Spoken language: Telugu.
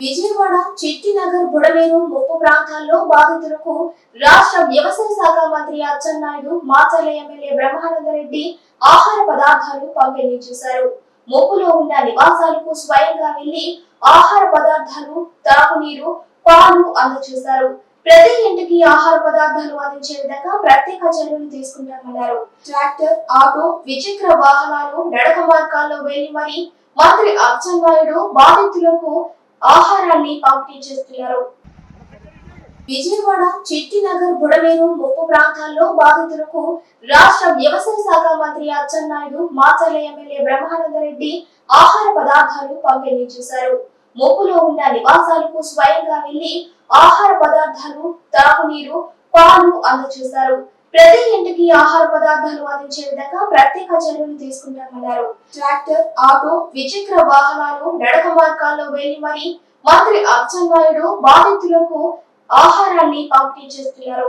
విజయవాడ చిట్టినగర్ బుడమేరు ముప్పు ప్రాంతాల్లో బాధితులకు రాష్ట్ర వ్యవసాయ శాఖ మంత్రి అచ్చెన్నాయుడు మాచర్ల ఎమ్మెల్యే బ్రహ్మానందరెడ్డి ఆహార పదార్థాలు పంపిణీ చేశారు. ముప్పులో ఉన్న నివాసాలకు స్వయంగా వెళ్ళి ఆహార పదార్థాలు తాగునీరు పాలు అందజేశారు. ప్రతి ఇంటికి ఆహార పదార్థాలు అందించే విధంగా ప్రత్యేక చర్యలు తీసుకుంటామన్నారు. ట్రాక్టర్ ఆటో ద్విచక్ర వాహనాలు నడక మార్గాల్లో వెళ్ళి మరి మంత్రి అచ్చెన్నాయుడు బాధితులకు ఆహారాన్ని పంపిణీ చేస్తున్నారు. విజయవాడ చిట్టినగర్ బుడమేరు ముప్పు ప్రాంతాల్లో బాధితులకు రాష్ట్ర వ్యవసాయ శాఖ మంత్రి అచ్చెన్నాయుడు మాచర్ల ఎమ్మెల్యే బ్రహ్మానందరెడ్డి ఆహార పదార్థాలు పంపిణీ చేశారు. ముప్పులో ఉన్న నివాసాలకు స్వయంగా వెళ్ళి ఆహార పదార్థాలు తాగునీరు పాలు అందజేశారు. ప్రతి ఇంటికి ఆహార పదార్థాలు అందించే విధంగా ప్రత్యేక చర్యలు తీసుకుంటామన్నారు. ట్రాక్టర్ ఆటో ద్విచక్ర వాహనాలు నడక మార్గాల్లో వెళ్ళి మరి మంత్రి అచ్చెన్నాయుడు బాధితులకు ఆహారాన్ని పంపిణీ చేస్తున్నారు.